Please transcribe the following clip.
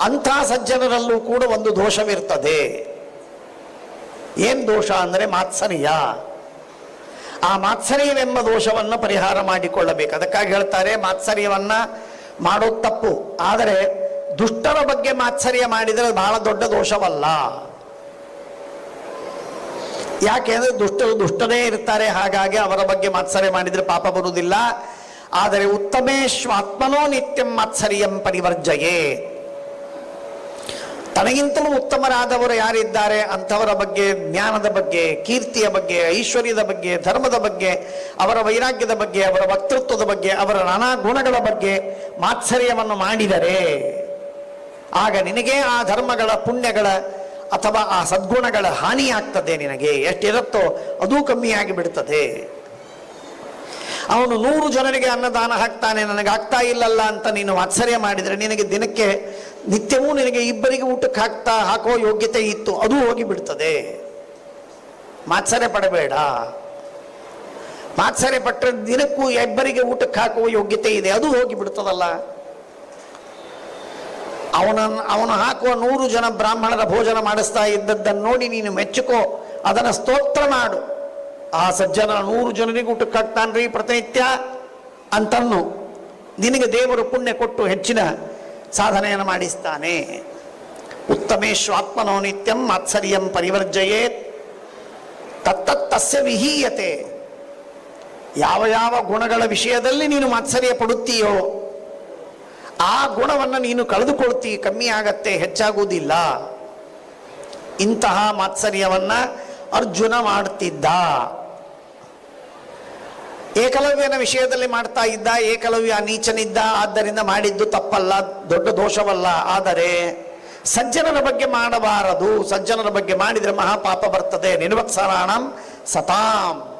ಅಂಥ ಸಜ್ಜನರಲ್ಲೂ ಕೂಡ ಒಂದು ದೋಷವಿರ್ತದೆ. ಏನು ದೋಷ ಅಂದರೆ ಮಾತ್ಸರ್ಯ. ಆ ಮಾತ್ಸರ್ಯವೆಂಬ ದೋಷವನ್ನು ಪರಿಹಾರ ಮಾಡಿಕೊಳ್ಳಬೇಕು. ಅದಕ್ಕಾಗಿ ಹೇಳ್ತಾರೆ, ಮಾತ್ಸರ್ಯವನ್ನ ಮಾಡೋದು ತಪ್ಪು. ಆದರೆ ದುಷ್ಟರ ಬಗ್ಗೆ ಮಾತ್ಸರ್ಯ ಮಾಡಿದರೆ ಬಹಳ ದೊಡ್ಡ ದೋಷವಲ್ಲ. ಯಾಕೆಂದ್ರೆ ದುಷ್ಟರು ದುಷ್ಟರೇ ಇರ್ತಾರೆ, ಹಾಗಾಗಿ ಅವರ ಬಗ್ಗೆ ಮಾತ್ಸರ್ಯ ಮಾಡಿದರೆ ಪಾಪ ಬರುವುದಿಲ್ಲ. ಆದರೆ ಉತ್ತಮೇಶ್ವಾತ್ಮನೋ ನಿತ್ಯಂ ಮಾತ್ಸರ್ಯಂ ಪರಿವರ್ಜಯೇ. ತನಗಿಂತಲೂ ಉತ್ತಮರಾದವರು ಯಾರಿದ್ದಾರೆ? ಅಂಥವರ ಬಗ್ಗೆ, ಜ್ಞಾನದ ಬಗ್ಗೆ, ಕೀರ್ತಿಯ ಬಗ್ಗೆ, ಐಶ್ವರ್ಯದ ಬಗ್ಗೆ, ಧರ್ಮದ ಬಗ್ಗೆ, ಅವರ ವೈರಾಗ್ಯದ ಬಗ್ಗೆ, ಅವರ ವಕ್ತೃತ್ವದ ಬಗ್ಗೆ, ಅವರ ನಾನಾ ಗುಣಗಳ ಬಗ್ಗೆ ಮಾತ್ಸರ್ಯವನ್ನು ಮಾಡಿದರೆ, ಆಗ ನಿನಗೆ ಆ ಧರ್ಮಗಳ ಪುಣ್ಯಗಳ ಅಥವಾ ಆ ಸದ್ಗುಣಗಳ ಹಾನಿಯಾಗ್ತದೆ ನಿನಗೆ. ಎಷ್ಟಿರುತ್ತೋ ಅದೂ ಕಮ್ಮಿಯಾಗಿ ಬಿಡ್ತದೆ. ಅವನು ನೂರು ಜನರಿಗೆ ಅನ್ನದಾನ ಹಾಕ್ತಾನೆ ನನಗೆ ಆಗ್ತಾ ಇಲ್ಲಲ್ಲ ಅಂತ ನೀನು ಮಾತ್ಸರ್ಯ ಮಾಡಿದರೆ ನಿನಗೆ ದಿನಕ್ಕೆ ನಿತ್ಯವೂ ನಿನಗೆ ಇಬ್ಬರಿಗೆ ಊಟಕ್ಕೆ ಹಾಕ್ತಾ ಹಾಕೋ ಯೋಗ್ಯತೆ ಇತ್ತು, ಅದು ಹೋಗಿಬಿಡ್ತದೆ ಮಾತ್ಸರ್ಯ ಪಡಬೇಡ. ಮಾತ್ಸರ್ಯ ಪಟ್ಟರೆ ದಿನಕ್ಕೂ ಇಬ್ಬರಿಗೆ ಊಟಕ್ಕೆ ಹಾಕುವ ಯೋಗ್ಯತೆ ಇದೆ, ಅದು ಹೋಗಿ ಬಿಡ್ತದಲ್ಲ. ಅವನ, ಅವನು ಹಾಕುವ ನೂರು ಜನ ಬ್ರಾಹ್ಮಣರ ಭೋಜನ ಮಾಡಿಸ್ತಾ ಇದ್ದದ್ದನ್ನು ನೋಡಿ ನೀನು ಮೆಚ್ಚುಕೋ, ಅದನ್ನು ಸ್ತೋತ್ರ ಮಾಡು. ಆ ಸಜ್ಜನ ನೂರು ಜನರಿಗೆ ಊಟಕ್ಕೆ ಹಾಕ್ತಾನ್ರಿ ಪ್ರತಿನಿತ್ಯ ಅಂತನ್ನು. ನಿನಗೆ ದೇವರು ಪುಣ್ಯ ಕೊಟ್ಟು ಹೆಚ್ಚಿನ ಸಾಧನೆಯನ್ನು ಮಾಡಿಸ್ತಾನೆ. ಉತ್ತಮೇಶ್ವಾತ್ಮನೋ ನಿತ್ಯಂ ಮಾತ್ಸರ್ಯಂ ಪರಿವರ್ಜಯೇತ್. ತತ್ತತ್ತಸ್ಯ ವಿಹೀಯತೆ. ಯಾವ ಯಾವ ಗುಣಗಳ ವಿಷಯದಲ್ಲಿ ನೀನು ಮಾತ್ಸರ್ಯ ಪಡುತ್ತೀಯೋ, ಆ ಗುಣವನ್ನು ನೀನು ಕಳೆದುಕೊಳ್ತೀ, ಕಮ್ಮಿ ಆಗತ್ತೆ, ಹೆಚ್ಚಾಗುವುದಿಲ್ಲ. ಇಂತಹ ಮಾತ್ಸರ್ಯವನ್ನು ಅರ್ಜುನ ಮಾಡ್ತಿದ್ದ. ಏಕಲವ್ಯನ ವಿಷಯದಲ್ಲಿ ಮಾಡ್ತಾ ಇದ್ದ, ಏಕಲವ್ಯ ನೀಚನಿದ್ದ, ಆದ್ದರಿಂದ ಮಾಡಿದ್ದು ತಪ್ಪಲ್ಲ, ದೊಡ್ಡ ದೋಷವಲ್ಲ. ಆದರೆ ಸಜ್ಜನರ ಬಗ್ಗೆ ಮಾಡಬಾರದು. ಸಜ್ಜನರ ಬಗ್ಗೆ ಮಾಡಿದರೆ ಮಹಾಪಾಪ ಬರ್ತದೆ. ನಿರ್ವತ್ಸರಾಣಂ ಸತಾಂ.